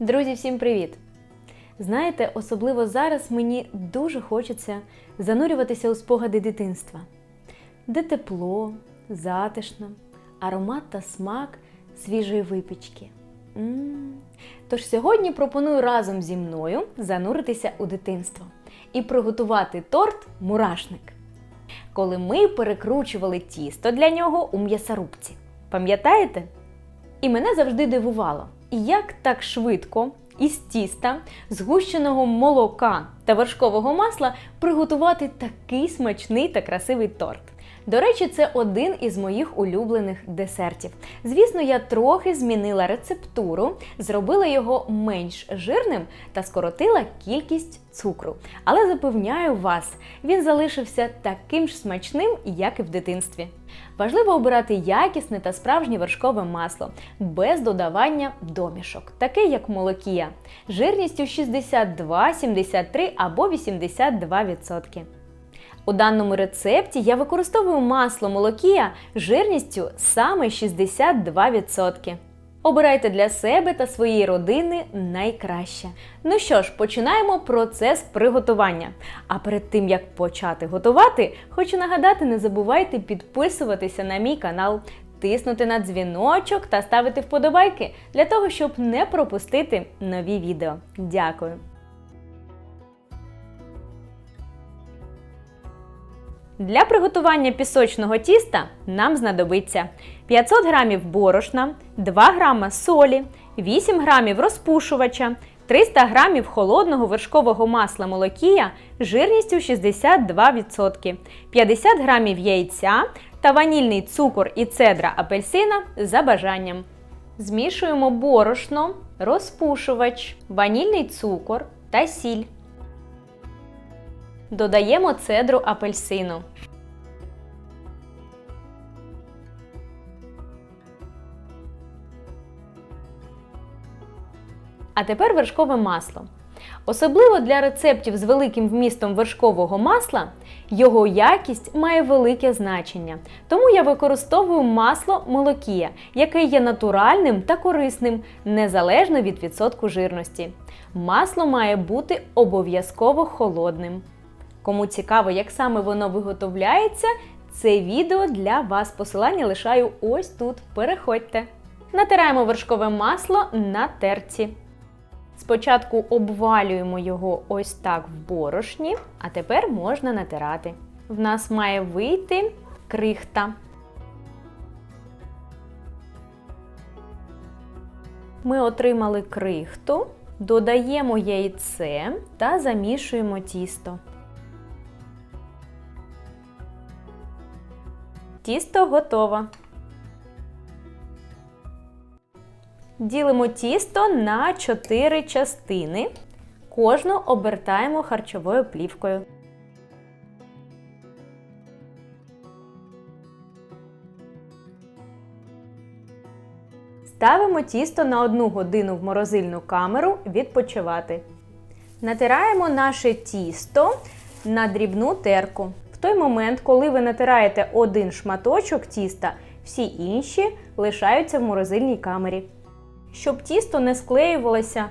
Друзі, всім привіт! Знаєте, особливо зараз мені дуже хочеться занурюватися у спогади дитинства, де тепло, затишно, аромат та смак свіжої випічки. М. Тож сьогодні пропоную разом зі мною зануритися у дитинство і приготувати торт мурашник. Коли ми перекручували тісто для нього у м'ясорубці. Пам'ятаєте? І мене завжди дивувало, як так швидко із тіста, згущеного молока та вершкового масла приготувати такий смачний та красивий торт. До речі, це один із моїх улюблених десертів. Звісно, я трохи змінила рецептуру, зробила його менш жирним та скоротила кількість цукру. Але запевняю вас, він залишився таким ж смачним, як і в дитинстві. Важливо обирати якісне та справжнє вершкове масло без додавання домішок, таке як молокія, жирністю 62, 73 або 82%. У даному рецепті я використовую масло молокія жирністю саме 62%. Обирайте для себе та своєї родини найкраще. Ну що ж, починаємо процес приготування. А перед тим як почати готувати, хочу нагадати: не забувайте підписуватися на мій канал, тиснути на дзвіночок та ставити вподобайки для того, щоб не пропустити нові відео. Дякую! Для приготування пісочного тіста нам знадобиться 500 г борошна, 2 г солі, 8 г розпушувача, 300 г холодного вершкового масла молокія жирністю 62%, 50 г яйця та ванільний цукор і цедра апельсина за бажанням. Змішуємо борошно, розпушувач, ванільний цукор та сіль. Додаємо цедру апельсину. А тепер вершкове масло. Особливо для рецептів з великим вмістом вершкового масла його якість має велике значення. Тому я використовую масло молокія, яке є натуральним та корисним, незалежно від відсотку жирності. Масло має бути обов'язково холодним. Кому цікаво, як саме воно виготовляється, це відео для вас. Посилання лишаю ось тут. Переходьте. Натираємо вершкове масло на терці. Спочатку обвалюємо його ось так в борошні, а тепер можна натирати. В нас має вийти крихта. Ми отримали крихту, додаємо яйце та замішуємо тісто. Тісто готово. Ділимо тісто на 4 частини. Кожну обертаємо харчовою плівкою. Ставимо тісто на 1 годину в морозильну камеру відпочивати. Натираємо наше тісто на дрібну терку. Той момент, коли ви натираєте один шматочок тіста, всі інші лишаються в морозильній камері. Щоб тісто не склеювалося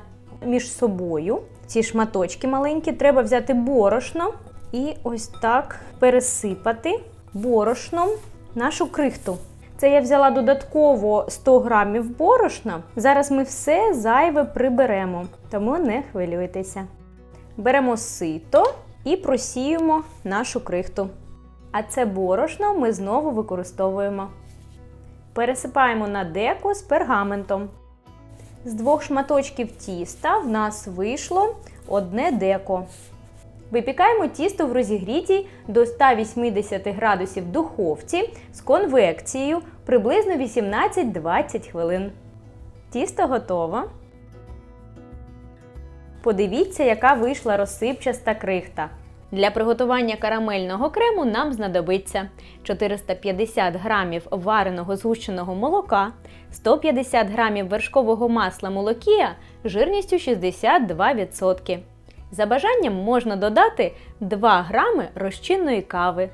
між собою, ці шматочки маленькі, треба взяти борошно і ось так пересипати борошном нашу крихту. Це я взяла додатково 100 грамів борошна. Зараз ми все зайве приберемо, тому не хвилюйтеся. Беремо сито і просіємо нашу крихту. А це борошно ми знову використовуємо. Пересипаємо на деко з пергаментом. З двох шматочків тіста в нас вийшло одне деко. Випікаємо тісто в розігрітій до 180 градусів духовці з конвекцією приблизно 18-20 хвилин. Тісто готово. Подивіться, яка вийшла розсипчаста крихта. Для приготування карамельного крему нам знадобиться 450 грамів вареного згущеного молока, 150 грамів вершкового масла молокія жирністю 62%. За бажанням можна додати 2 грами розчинної кави.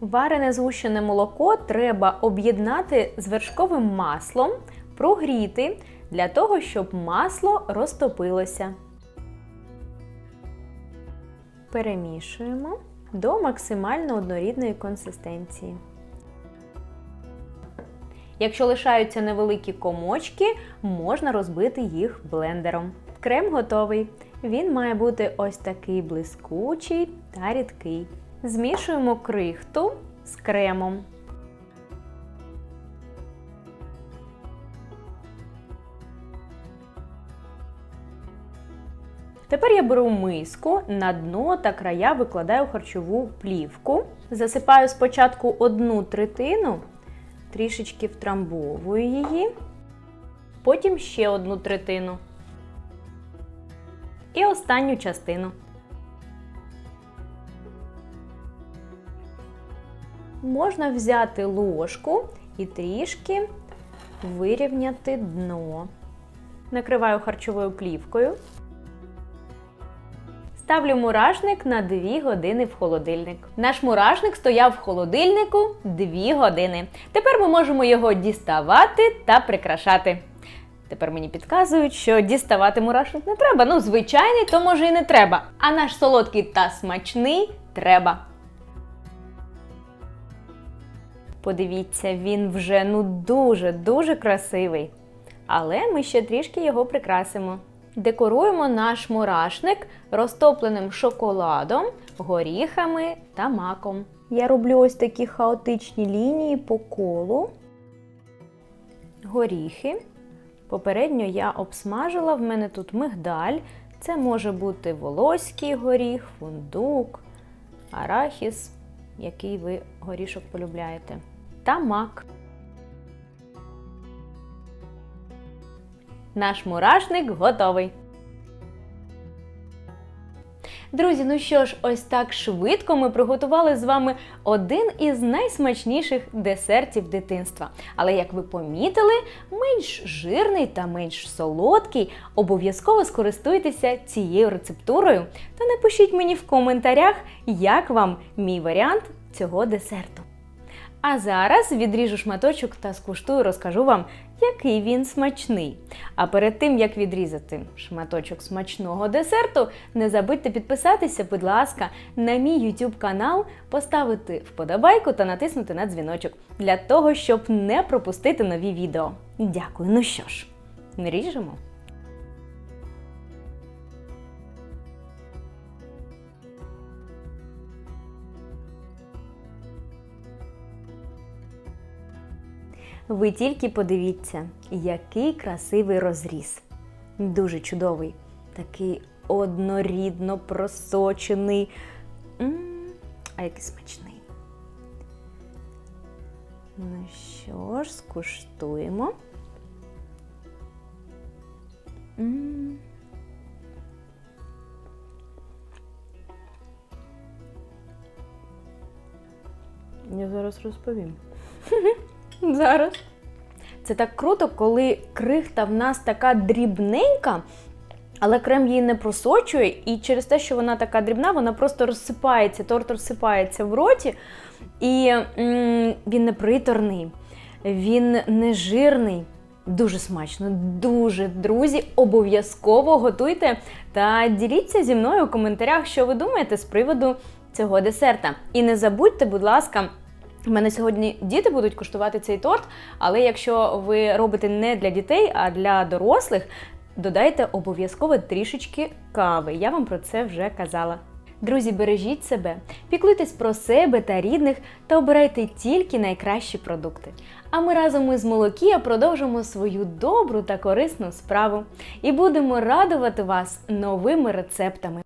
Варене згущене молоко треба об'єднати з вершковим маслом, прогріти для того, щоб масло розтопилося. Перемішуємо до максимально однорідної консистенції. Якщо лишаються невеликі комочки, можна розбити їх блендером. Крем готовий. Він має бути ось такий блискучий та рідкий. Змішуємо крихту з кремом. Тепер я беру миску, на дно та края викладаю харчову плівку. Засипаю спочатку одну третину, трішечки втрамбовую її, потім ще одну третину. І останню частину. Можна взяти ложку і трішки вирівняти дно. Накриваю харчовою плівкою. Ставлю мурашник на 2 години в холодильник. Наш мурашник стояв в холодильнику 2 години. Тепер ми можемо його діставати та прикрашати. Тепер мені підказують, що діставати мурашник не треба. Ну, звичайний, то може і не треба. А наш солодкий та смачний треба. Подивіться, він вже ну дуже-дуже красивий. Але ми ще трішки його прикрасимо. Декоруємо наш мурашник розтопленим шоколадом, горіхами та маком. Я роблю ось такі хаотичні лінії по колу. Горіхи. Попередньо я обсмажила, в мене тут мигдаль. Це може бути волоський горіх, фундук, арахіс, який ви горішок полюбляєте. Та мак. Наш мурашник готовий. Друзі, ну що ж, ось так швидко ми приготували з вами один із найсмачніших десертів дитинства. Але, як ви помітили, менш жирний та менш солодкий. Обов'язково скористуйтеся цією рецептурою та напишіть мені в коментарях, як вам мій варіант цього десерту. А зараз відріжу шматочок та скуштую, розкажу вам, який він смачний. А перед тим, як відрізати шматочок смачного десерту, не забудьте підписатися, будь ласка, на мій YouTube канал, поставити вподобайку та натиснути на дзвіночок для того, щоб не пропустити нові відео. Дякую. Ну що ж, ріжемо. Ви тільки подивіться, який красивий розріз. Дуже чудовий, такий однорідно просочений. М-м, а який смачний. Ну що ж, скуштуємо. М-м. Я зараз розповім. Зараз. Це так круто, коли крихта в нас така дрібненька, але крем її не просочує, і через те, що вона така дрібна, вона просто розсипається, торт розсипається в роті, і м він не приторний, він не жирний. Дуже смачно, дуже друзі, обов'язково готуйте та діліться зі мною у коментарях, що ви думаєте з приводу цього десерта. І не забудьте, будь ласка. У мене сьогодні діти будуть куштувати цей торт, але якщо ви робите не для дітей, а для дорослих, додайте обов'язково трішечки кави. Я вам про це вже казала. Друзі, бережіть себе, піклуйтесь про себе та рідних та обирайте тільки найкращі продукти. А ми разом із Молокія продовжимо свою добру та корисну справу і будемо радувати вас новими рецептами.